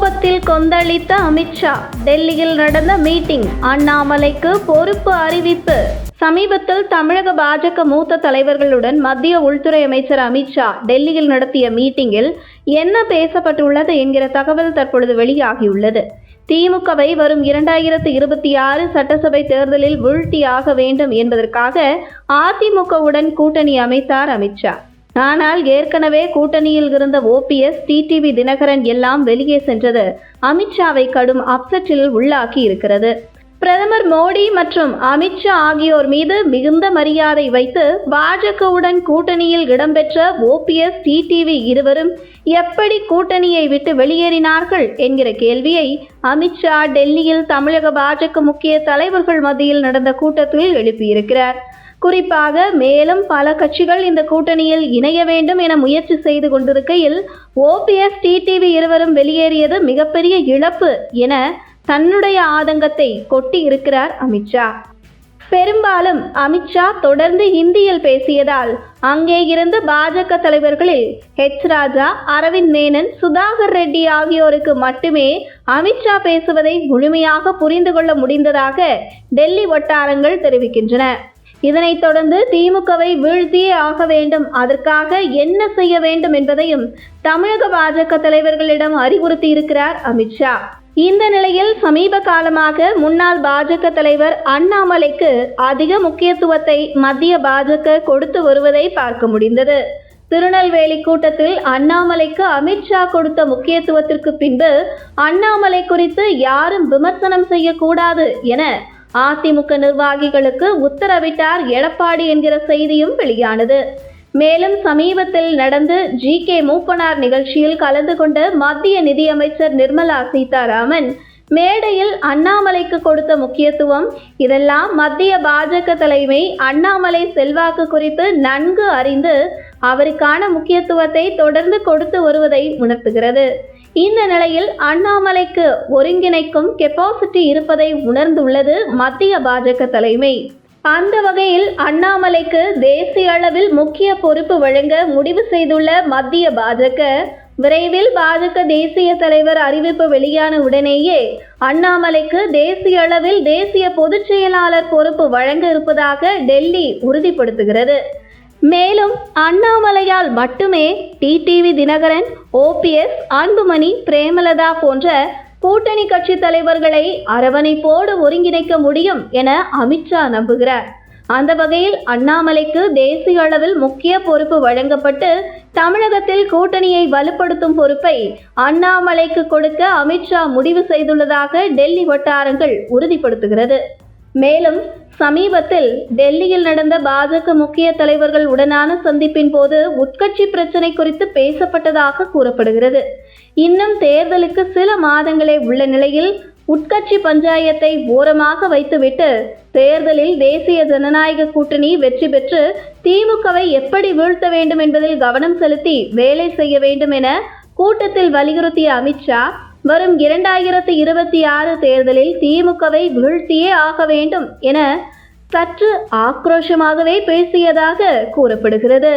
கோபத்தில் கொந்தளித்த அமித்ஷா டெல்லியில் நடந்த மீட்டிங் அண்ணாமலைக்கு பொறுப்பு அறிவிப்பு. சமீபத்தில் தமிழக பாஜக மூத்த தலைவர்களுடன் மத்திய உள்துறை அமைச்சர் அமித்ஷா டெல்லியில் நடத்திய மீட்டிங்கில் என்ன பேசப்பட்டுள்ளது என்கிற தகவல் தற்பொழுது வெளியாகியுள்ளது. திமுகவை வரும் இரண்டாயிரத்து இருபத்தி ஆறு சட்டசபை தேர்தலில் வீழ்த்தியாக வேண்டும் என்பதற்காக அதிமுகவுடன் கூட்டணி அமைத்தார் அமித்ஷா ஆனால் ஏற்கனவே கூட்டணியில் இருந்த ஓபிஎஸ் டிடிவி தினகரன் எல்லாம் வெளியே சென்றது. அமித்ஷாவை கடும் அப்செட்டில் உள்ளாக்கி இருக்கிறது. பிரதமர் மோடி மற்றும் அமித்ஷா ஆகியோர் மீது மிகுந்த மரியாதை வைத்து பாஜகவுடன் கூட்டணியில் இடம்பெற்ற ஓபிஎஸ் டிடிவி இருவரும் எப்படி கூட்டணியை விட்டு வெளியேறினார்கள் என்கிற கேள்வியை அமித்ஷா டெல்லியில் தமிழக பாஜக முக்கிய தலைவர்கள் மத்தியில் நடந்த கூட்டத்தில் எழுப்பியிருக்கிறார். குறிப்பாக மேலும் பல கட்சிகள் இந்த கூட்டணியில் இணைய வேண்டும் என முயற்சி செய்து கொண்டிருக்கையில் ஓபிஎஸ் டிடிவி இருவரும் வெளியேறியது மிகப்பெரிய இழப்பு என தன்னுடைய ஆதங்கத்தை கொட்டி இருக்கிறார் அமித்ஷா. பெரும்பாலும் அமித்ஷா தொடர்ந்து ஹிந்தியில் பேசியதால் அங்கே இருந்து பாஜக தலைவர்களில் ஹெச் ராஜா அரவிந்த் மேனன் சுதாகர் ரெட்டி ஆகியோருக்கு மட்டுமே அமித்ஷா பேசுவதை முழுமையாக புரிந்து கொள்ள முடிந்ததாக டெல்லி வட்டாரங்கள் தெரிவிக்கின்றன. இதனைத் தொடர்ந்து திமுகவை வீழ்த்தியே ஆக வேண்டும். அதற்காக என்ன செய்ய வேண்டும் என்பதையும் தமிழக பாஜக தலைவர்களிடம் அறிவுறுத்தி இருக்கிறார் அமித்ஷா இந்த நிலையில் சமீப காலமாக முன்னாள் பாஜக தலைவர் அண்ணாமலைக்கு அதிக முக்கியத்துவத்தை மத்திய பாஜக கொடுத்து வருவதை பார்க்க முடிந்தது. திருநெல்வேலி கூட்டத்தில் அண்ணாமலைக்கு அமித்ஷா கொடுத்த முக்கியத்துவத்திற்கு பின்பு அண்ணாமலை குறித்து யாரும் விமர்சனம் செய்யக்கூடாது என அதிமுக நிர்வாகிகளுக்கு உத்தரவிட்டார் எடப்பாடி என்கிற செய்தியும் வெளியானது. மேலும் சமீபத்தில் நடந்து ஜி கே மூப்பனார் நிகழ்ச்சியில் கலந்து கொண்ட மத்திய நிதியமைச்சர் நிர்மலா சீதாராமன் மேடையில் அண்ணாமலைக்கு கொடுத்த முக்கியத்துவம் இதெல்லாம் மத்திய பாஜக தலைமை அண்ணாமலை செல்வாக்கு குறித்து நன்கு அறிந்து அவருக்கான முக்கியத்துவத்தை தொடர்ந்து கொடுத்து வருவதை உணர்த்துகிறது. இந்த நிலையில் அண்ணாமலைக்கு ஒருங்கிணைக்கும் கெப்பாசிட்டி இருப்பதை உணர்ந்துள்ளது மத்திய பாஜக தலைமை. அந்த வகையில் அண்ணாமலைக்கு தேசிய அளவில் முக்கிய பொறுப்பு வழங்க முடிவு செய்துள்ள மத்திய பாஜக விரைவில் பாஜக தேசிய தலைவர் அறிவிப்பு வெளியான உடனேயே அண்ணாமலைக்கு தேசிய அளவில் தேசிய பொதுச் செயலாளர் பொறுப்பு வழங்க இருப்பதாக டெல்லி உறுதிப்படுத்துகிறது. மேலும் அண்ணாமலையால் மட்டுமே டிடிவி தினகரன் ஓபிஎஸ் அன்புமணி பிரேமலதா போன்ற கூட்டணி கட்சி தலைவர்களை அரவணைப்போடு ஒருங்கிணைக்க முடியும் என அமித்ஷா நம்புகிறார். அந்த வகையில் அண்ணாமலைக்கு தேசிய அளவில் முக்கிய பொறுப்பு வழங்கப்பட்டு தமிழகத்தில் கூட்டணியை வலுப்படுத்தும் பொறுப்பை அண்ணாமலைக்கு கொடுக்க அமித்ஷா முடிவு செய்துள்ளதாக டெல்லி வட்டாரங்கள் உறுதிப்படுத்துகிறது. மேலும் சமீபத்தில் டெல்லியில் நடந்த பாஜக முக்கிய தலைவர்கள் உடனான சந்திப்பின் போது உட்கட்சி பிரச்சினை குறித்து பேசப்பட்டதாக கூறப்படுகிறது. இன்னும் தேர்தலுக்கு சில மாதங்களே உள்ள நிலையில் உட்கட்சி பஞ்சாயத்தை ஓரமாக வைத்துவிட்டு தேர்தலில் தேசிய ஜனநாயக கூட்டணி வெற்றி பெற்று திமுகவை எப்படி வீழ்த்த வேண்டும் என்பதில் கவனம் செலுத்தி வேலை செய்ய வேண்டும் என கூட்டத்தில் வலியுறுத்திய அமித்ஷா வரும் இரண்டாயிரத்து இருபத்தி ஆறு தேர்தலில் திமுகவை வீழ்த்தியே ஆக வேண்டும் என சற்று ஆக்ரோஷமாகவே பேசியதாக கூறப்படுகிறது.